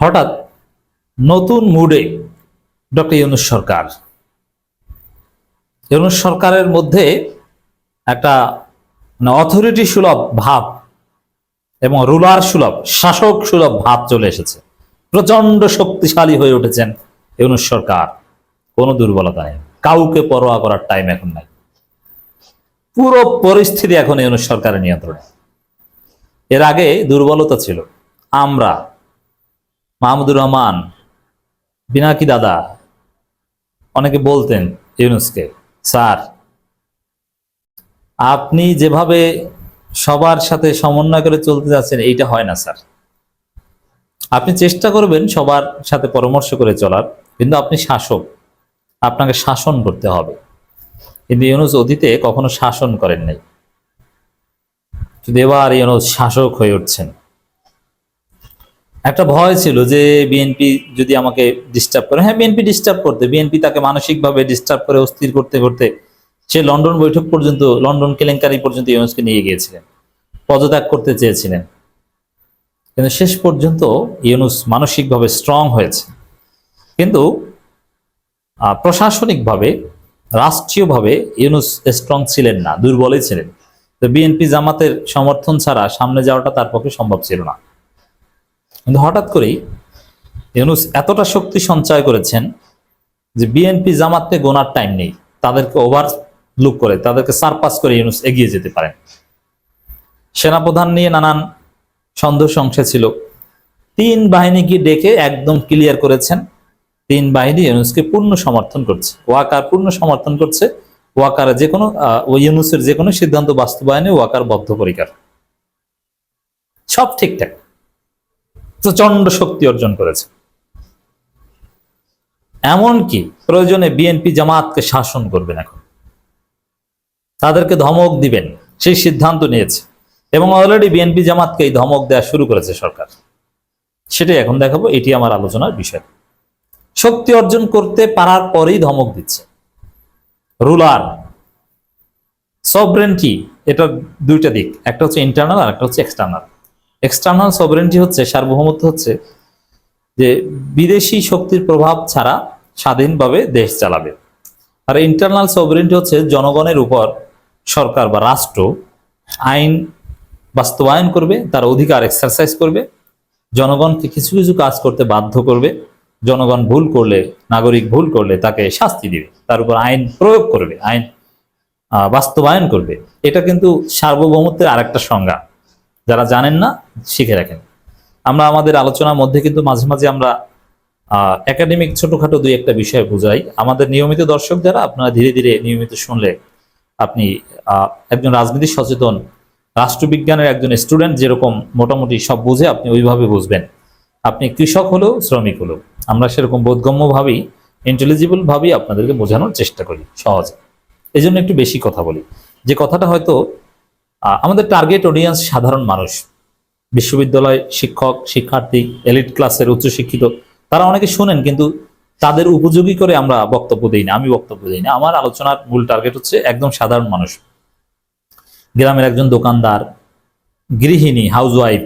হঠাৎ নতুন মুডে ডক্টর ইউনুস সরকার। ইউনুস সরকারের মধ্যে একটা মানে অথরিটি সুলভ ভাব এবং রুলার সুলভ, শাসক সুলভ ভাব চলে এসেছে। প্রচণ্ড শক্তিশালী হয়ে উঠেছেন ইউনুস সরকার। কোনো দুর্বলতা নেই। কাউকে পরোয়া করার টাইম এখন নাই। পুরো পরিস্থিতি এখন ইউনুস সরকারের নিয়ন্ত্রণে। এর আগে দুর্বলতা ছিল। আমরা মাহমুদুর রহমান, বিনাকি দাদা, অনেকে বলতেন ইউনুসকে, স্যার, আপনি যেভাবে সবার সাথে সমন্বয় করে চলতে যাচ্ছেন, এইটা হয় না, স্যার। আপনি চেষ্টা করবেন সবার সাথে পরামর্শ করে চলার, কিন্তু আপনি শাসক, আপনাকে শাসন করতে হবে। কিন্তু ইউনুস অতীতে কখনো শাসন করেন নাই। কিন্তু এবার ইউনুস শাসক হয়ে উঠছেন একটা ভয় ছিল যে বিএনপি যদি আমাকে ডিস্টার্ব করে। হ্যাঁ বিএনপি ডিস্টার্ব করতে বিএনপি তাকে মানসিকভাবে ডিস্টার্ব করে, অস্থির করতে করতে সে লন্ডন বৈঠক পর্যন্ত, লন্ডন কেলেঙ্কারি পর্যন্ত ইউনুসকে নিয়ে গিয়েছিলেন, পদত্যাগ করতে চেয়েছিলেন। কিন্তু শেষ পর্যন্ত ইউনুস মানসিকভাবে স্ট্রং হয়েছে। কিন্তু প্রশাসনিকভাবে, রাষ্ট্রীয়ভাবে ইউনুস স্ট্রং ছিলেন না, দুর্বলই ছিলেন। তো বিএনপি জামাতের সমর্থন ছাড়া সামনে যাওয়াটা তার পক্ষে সম্ভব ছিল না। কিন্তু হঠাৎ করেই ইউনুস এতটা শক্তি সঞ্চয় করেছেন যে বিএনপি জামাতকে গোনার টাইম নেই। তাদেরকে ওভার লুক করে, তাদেরকে সারপাস করে ইউনুস এগিয়ে যেতে পারেন। সেনাপ্রধান নিয়ে নানান সন্দেহ সংশয় ছিল। তিন বাহিনীকে ডেকে একদম ক্লিয়ার করেছেন। তিন বাহিনী ইউনুসকে পূর্ণ সমর্থন করছে। ওয়াকার পূর্ণ সমর্থন করছে। ওয়াকার যে কোনো ইউনুসের যে কোনো সিদ্ধান্ত বাস্তবায়নে ওয়াকার বদ্ধপরিকার। সব ঠিকঠাক। প্রচণ্ড শক্তি অর্জন করেছে। এমনকি প্রয়োজনে বিএনপি জামাতকে শাসন করবেন এখন। তাদেরকে ধমক দিবেন, সেই সিদ্ধান্ত নিয়েছে। এবং অলরেডি বিএনপি জামাতকে এই ধমক দেওয়া শুরু করেছে সরকার। সেটাই এখন দেখাবো, এটি আমার আলোচনার বিষয়। শক্তি অর্জন করতে পারার পরেই ধমক দিচ্ছে। রুলার সবরেন্টি এটা দুইটা দিক, একটা হচ্ছে ইন্টারনাল আর একটা হচ্ছে এক্সটার্নাল এক্সটার্নাল সবরেন্টি হচ্ছে, সার্বভৌমত্ব হচ্ছে যে বিদেশি শক্তির প্রভাব ছাড়া স্বাধীনভাবে দেশ চালাবে। আর ইন্টারনাল সবরেন্টি হচ্ছে জনগণের উপর সরকার বা রাষ্ট্র আইন বাস্তবায়ন করবে, তার অধিকার এক্সারসাইজ করবে জনগণকে কিছু কিছু কাজ করতে বাধ্য করবে, জনগণ ভুল করলে, নাগরিক ভুল করলে তাকে শাস্তি দিবে, তার উপর আইন প্রয়োগ করবে, আইন বাস্তবায়ন করবে। এটা কিন্তু সার্বভৌমত্বের আরেকটা সংজ্ঞা। যারা জানেন না শিখে রাখেন। আমরা আমাদের আলোচনার মধ্যে কিন্তু মাঝে মাঝে আমরা একাডেমিক ছোটখাটো দুই একটা বিষয় বুঝাই। আমাদের নিয়মিত দর্শক যারা, আপনারা ধীরে ধীরে নিয়মিত শুনলে আপনি একজন রাজনীতি সচেতন, রাষ্ট্রবিজ্ঞানের একজন স্টুডেন্ট যেরকম মোটামুটি সব বুঝে আপনি ওইভাবে বুঝবেন। আপনি কৃষক হলেও, শ্রমিক হলেও। আমরা সেরকম বোধগম্য ভাবেই ইন্টেলিজিবল ভাবেই আপনাদেরকে বোঝানোর চেষ্টা করি, সহজে। এই জন্য একটু বেশি কথা বলি। যে কথাটা হয়তো আমাদের টার্গেট অডিয়েন্স সাধারণ মানুষ। বিশ্ববিদ্যালয় শিক্ষক, শিক্ষার্থী, এলিট ক্লাসের উচ্চশিক্ষিত, তারা অনেকে শুনেন কিন্তু তাদের উপযোগী করে আমরা বক্তব্য দিই না, আমি বক্তব্য দিই না। আমার আলোচনার মূল টার্গেট হচ্ছে একদম সাধারণ মানুষ। গ্রামের একজন দোকানদার, গৃহিণী হাউসওয়াইফ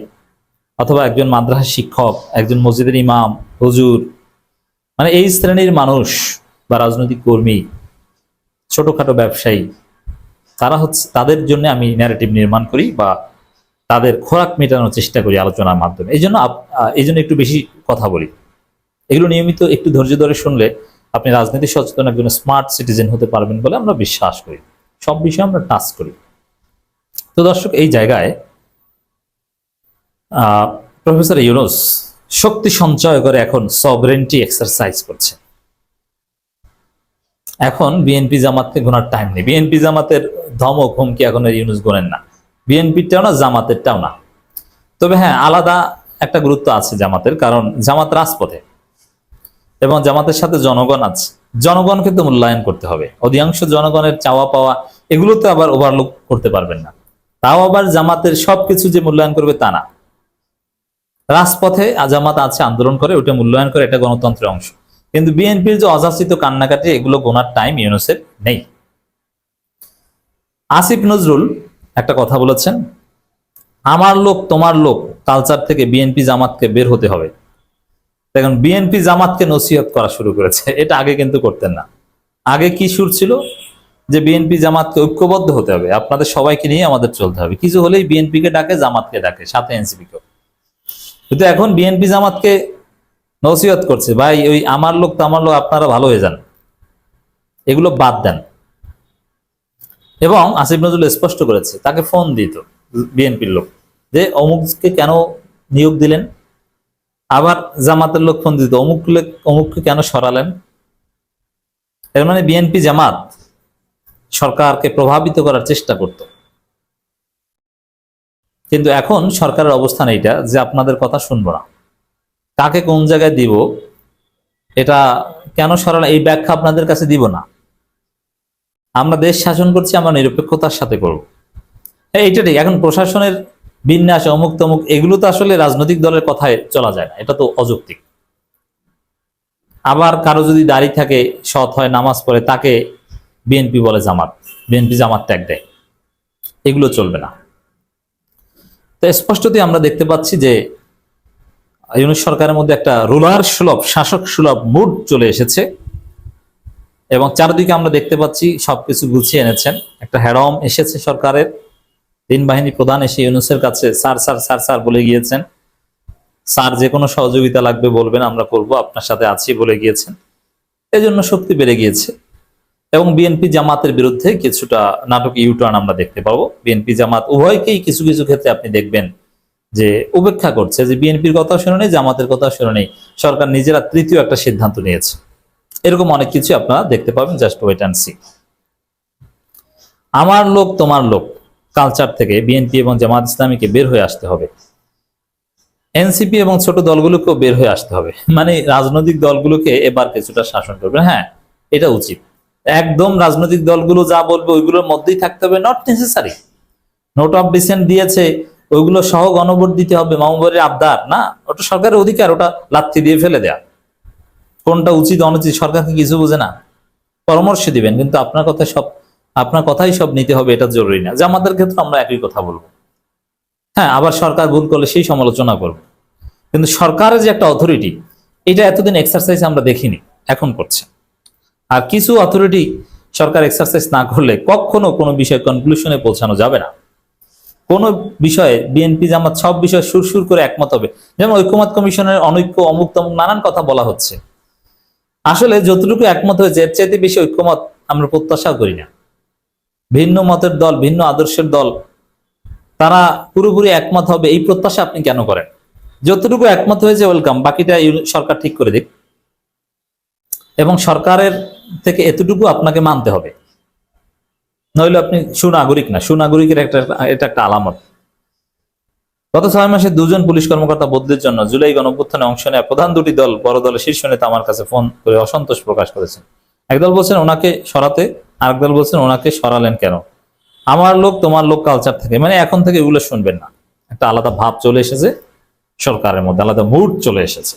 অথবা একজন মাদ্রাসা শিক্ষক, একজন মসজিদের ইমাম, হুজুর মানে এই শ্রেণির মানুষ বা রাজনৈতিক কর্মী, ছোটখাটো ব্যবসায়ী, তারা হচ্ছে, তাদের জন্য আমি ন্যারেটিভ নির্মাণ করি বা তাদের খোরাক মেটানোর চেষ্টা করি আলোচনার মাধ্যমে। এই জন্য এই জন্য একটু বেশি কথা বলি। এগুলো নিয়মিত একটু ধৈর্য ধরে শুনলে আপনি রাজনীতি সচেতন একজন স্মার্ট সিটিজেন হতে পারবেন বলে আমরা বিশ্বাস করি। সব বিষয়ে আমরা টাচ করি। তো দর্শক, এই জায়গায় প্রফেসর ইউনুস শক্তি সঞ্চয় করে এখন সবরেন্টি এক্সারসাইজ করছে। এখন বিএনপি জামাতকে গোনার টাইম নেই। বিএনপি জামাতের ধমক, হুমকি এখন ইউনুস গোনেন না। বিএনপিরটাও না, জামাতেরটাও না। তবে হ্যাঁ আলাদা একটা গুরুত্ব আছে জামাতের, কারণ জামাত রাজপথে এবং জামাতের সাথে জনগণ আছে। জনগণকে তো মূল্যায়ন করতে হবে। অধিকাংশ জনগণের চাওয়া পাওয়া এগুলোতে আবার ওভারলুক করতে পারবেন না। তাও আবার জামাতের সবকিছু যে মূল্যায়ন করবে তা না। রাজপথে জামাত আছে, আন্দোলন করে, ওটা মূল্যায়ন করে এটা গণতন্ত্রের অংশ। কিন্তু বিএনপির যে অযাচিত কান্নাকাটি, এগুলো গোনার টাইম ইউনুসের নেই। আসিফ নজরুল একটা কথা বলেছেন, আমার লোক তোমার লোক, কালচার থেকে বিএনপি জামাতকে বের হতে হবে। দেখুন, বিএনপি জামাতকে নসিহত করা শুরু করেছে, এটা আগে কিন্তু করতেন না। আগে কি সুর ছিল? যে বিএনপি জামাতকে ঐক্যবদ্ধ হতে হবে, আপনাদের সবাইকে নিয়ে আমাদের চলতে হবে। কিছু হলেই বিএনপি কে ডাকে, জামাতকে ডাকে, সাথে এনসিপি কে কিন্তু এখন বিএনপি জামাতকে নসিহত করছে, ভাই, ওই আমার লোক তো আমার লোক, আপনারা ভালো হয়ে যান। এগুলো বাদ দেন। এবং আসিফ নজরুল স্পষ্ট করেছে, তাকে ফোন দিত বিএনপির লোক যে অমুককে কেন নিয়োগ দিলেন? আবার জামাতের লোক ফোন দিত, অমুক অমুককে কেন সরালেন? এর মানে বিএনপি জামাত সরকারকে প্রভাবিত করার চেষ্টা করত। কিন্তু এখন সরকারের অবস্থান এইটা যে আপনাদের কথা শুনব না। কাকে কোন জায়গায় দিব, এটা কেন সরাল, এই ব্যাখ্যা আপনাদের কাছে দিব না। আমরা দেশ শাসন করছি, আমরা নিরপেক্ষতার সাথে করব। এইটা ঠিক, এখন প্রশাসনের বিন্যাস, অমুক তমুক, এগুলো তো আসলে রাজনৈতিক দলের কথায় চলা যায় না, এটা তো অযৌক্তিক। আবার কারও যদি দাড়ি থাকে, সৎ হয়, নামাজ পড়ে, তাকে বিএনপি বলে জামাত, বিএনপি জামাত ত্যাগ দেয়। এগুলো চলবে না। তো স্পষ্টতই আমরা দেখতে পাচ্ছি যে ইউনুস সরকারের মধ্যে একটা রুলার সুলভ, শাসক সুলভ মুড চলে এসেছে। এবং চারদিকে আমরা দেখতে পাচ্ছি সবকিছু গুছিয়ে এনেছেন। একটা হ্যাডম এসেছে সরকারের। তিন বাহিনী প্রধান এসে ইউনুসের কাছে, স্যার স্যার স্যার স্যার, বলে গিয়েছেন। স্যার, যে কোনো সহযোগিতা লাগবে বলবেন, আমরা করব, আপনার সাথে আছি, বলে গিয়েছেন। এজন্য শক্তি বেড়ে গিয়েছে। এবং বিএনপি জামাতের বিরুদ্ধে কিছুটা নাটক ইউটার্ন আমরা দেখতে পাবো। বিএনপি জামাত উভয়কেই কিছু কিছু ক্ষেত্রে আপনি দেখবেন যে উপেক্ষা করছে। যে বিএনপির কথা শুনে নেই, জামাতের কথা শুনে নেই। সরকার নিজেরা তৃতীয় একটা সিদ্ধান্ত নিয়েছে। এরকম অনেক কিছু আপনারা দেখতে পাবেন জাস্ট ওয়েট অ্যান্ড সি আমার লোক তোমার লোক। কালচার থেকে বিএনপি এবং জামাত ইসলামীকে বের হয়ে আসতে হবে। এনসিপি এবং ছোট দলগুলোকেও বের হয়ে আসতে হবে। মানে রাজনৈতিক দলগুলোকে এবার কিছুটা শাসন করবে। হ্যাঁ এটা উচিত। একদম রাজনৈতিক দলগুলো যা বলবে ওইগুলোর মধ্যেই থাকতে হবে not necessary note of dissent দিয়েছে, ওইগুলো সহ গণভোট দিতে হবে, মামুবাড়ির আবদার। না, ওটা সরকারের অধিকার, ওটা লাথি দিয়ে ফেলে দেয়া। কোনটা উচিত, অনুচিত, সরকারকে কিছু বোঝে না। পরামর্শ দিবেন, কিন্তু আপনার কথা সব, আপনার কথাই সব নিতে হবে, এটা জরুরি না। যে আমাদের ক্ষেত্রে আমরা একই কথা বলব। হ্যাঁ আবার সরকার ভুল করলে সেই সমালোচনা করব। কিন্তু সরকারের যে একটা অথরিটি এটা এতদিন এক্সারসাইজ আমরা দেখিনি, এখন করছে। আর কিছু অথরিটি সরকার এক্সারসাইজ না করলে কখনো কোনো বিষয়ে কনক্লুশনে পৌঁছানো যাবে না। কোনো বিষয়ে বিএনপি জামাত সব বিষয়ে সুর সুর করে একমত হবে। যেমন ঐক্যমত কমিশনের অনৈক্য অমুক তমুক নানান কথা বলা হচ্ছে। আসলে যতটুকু একমত হয়েছে, এর চাইতে বেশি ঐক্যমত আমরা প্রত্যাশাও করি না। ভিন্ন মতের দল, ভিন্ন আদর্শের দল, তারা পুরোপুরি একমত হবে, এই প্রত্যাশা আপনি কেন করেন? যতটুকু একমত হয়েছে ওয়েলকাম বাকিটা সরকার ঠিক করে দিক। এবং সরকারের থেকে এতটুকু আপনাকে মানতে হবে। নইলে আপনি সুনাগরিক না, সুনাগরিকের একটা, এটা একটা আলামত। গত ছয় মাসে দুজন পুলিশ কর্মকর্তা বদলির জন্য জুলাই গণঅভ্যুত্থানে অংশ নেওয়া প্রধান দুটি দল। বড় দলের শীর্ষ নেতা আমার কাছে ফোন করে অসন্তোষ প্রকাশ করেছেন। একদল বলছেন, ওনাকে সরাতে আরেক দল বলছেন, ওনাকে সরালেন কেন? আমার লোক, তোমার লোক কালচার থেকে। মানে এখন থেকে এগুলো শুনবেন না। একটা আলাদা ভাব চলে এসেছে সরকারের মধ্যে, আলাদা মুড চলে এসেছে।